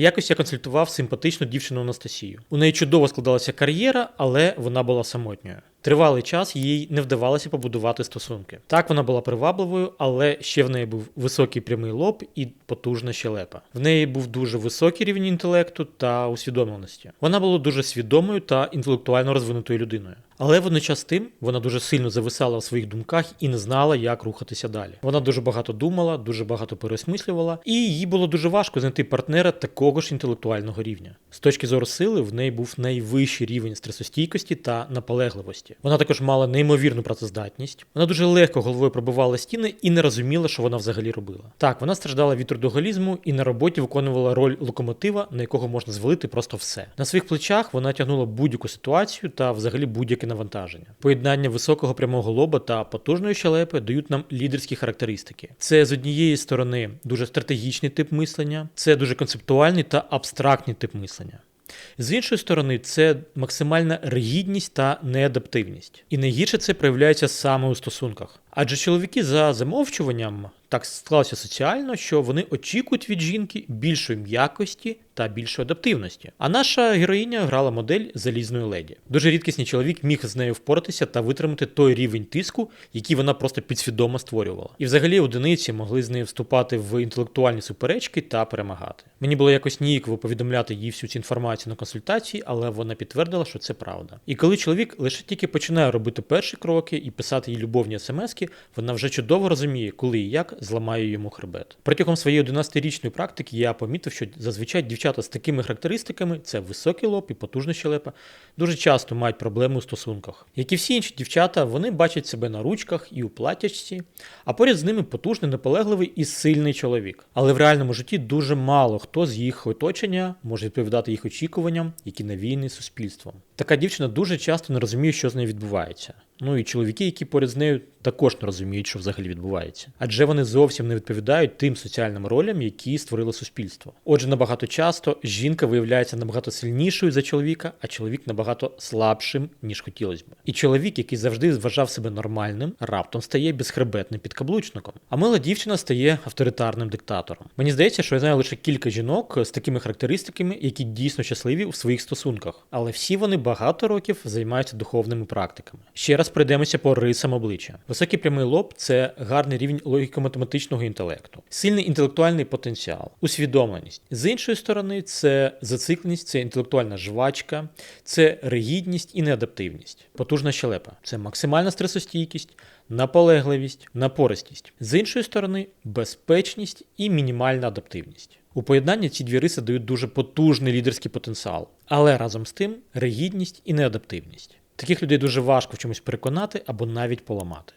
Якось я консультував симпатичну дівчину Анастасію. У неї чудово складалася кар'єра, але вона була самотньою. Тривалий час їй не вдавалося побудувати стосунки. Так вона була привабливою, але ще в неї був високий прямий лоб і потужна щелепа. В неї був дуже високий рівень інтелекту та усвідомленості. Вона була дуже свідомою та інтелектуально розвинутою людиною. Але водночас тим вона дуже сильно зависала в своїх думках і не знала, як рухатися далі. Вона дуже багато думала, дуже багато переосмислювала, і їй було дуже важко знайти партнера такого ж інтелектуального рівня. З точки зору сили, в неї був найвищий рівень стресостійкості та наполегливості. Вона також мала неймовірну працездатність. Вона дуже легко головою пробивала стіни і не розуміла, що вона взагалі робила. Так, вона страждала від трудоголізму і на роботі виконувала роль локомотива, на якого можна звалити просто все. На своїх плечах вона тягнула будь-яку ситуацію та взагалі будь-яке навантаження. Поєднання високого прямого лоба та потужної щелепи дають нам лідерські характеристики. Це з однієї сторони дуже стратегічний тип мислення, це дуже концептуальний та абстрактний тип мислення. З іншої сторони, це максимальна ригідність та неадаптивність. І найгірше це проявляється саме у стосунках. Адже чоловіки за замовчуванням так склалося соціально, що вони очікують від жінки більшої м'якості та більшої адаптивності. А наша героїня грала модель залізної леді. Дуже рідкісний чоловік міг з нею впоратися та витримати той рівень тиску, який вона просто підсвідомо створювала. І взагалі одиниці могли з нею вступати в інтелектуальні суперечки та перемагати. Мені було якось ніяково повідомляти їй всю цю інформацію на консультації, але вона підтвердила, що це правда. І коли чоловік лише тільки починає робити перші кроки і писати їй любовні смски, вона вже чудово розуміє, коли і як зламає йому хребет. Протягом своєї 11-річної практики я помітив, що зазвичай дівчата з такими характеристиками це високий лоб і потужна щелепа, дуже часто мають проблеми у стосунках. Як і всі інші дівчата, вони бачать себе на ручках і у платячці, а поряд з ними потужний, наполегливий і сильний чоловік. Але в реальному житті дуже мало хто з їх оточення може відповідати їх очікуванням, які навіяні суспільством. Така дівчина дуже часто не розуміє, що з нею відбувається. Ну і чоловіки, які поряд з нею, також не розуміють, що взагалі відбувається. Адже вони зовсім не відповідають тим соціальним ролям, які створило суспільство. Отже, набагато часто жінка виявляється набагато сильнішою за чоловіка, а чоловік набагато слабшим, ніж хотілося б. І чоловік, який завжди вважав себе нормальним, раптом стає безхребетним підкаблучником. А мила дівчина стає авторитарним диктатором. Мені здається, що я знаю лише кілька жінок з такими характеристиками, які дійсно щасливі у своїх стосунках, але всі вони багато років займаються духовними практиками. Ще раз пройдемося по рисам обличчя. Високий прямий лоб це гарний рівень логіко-математичного інтелекту, сильний інтелектуальний потенціал, усвідомленість. З іншої сторони, це зацикленість, це інтелектуальна жвачка, це ригідність і неадаптивність. Потужна щелепа це максимальна стресостійкість, наполегливість, напористість. З іншої сторони, безпечність і мінімальна адаптивність. У поєднанні ці дві риси дають дуже потужний лідерський потенціал, але разом з тим ригідність і неадаптивність. Таких людей дуже важко в чомусь переконати або навіть поламати.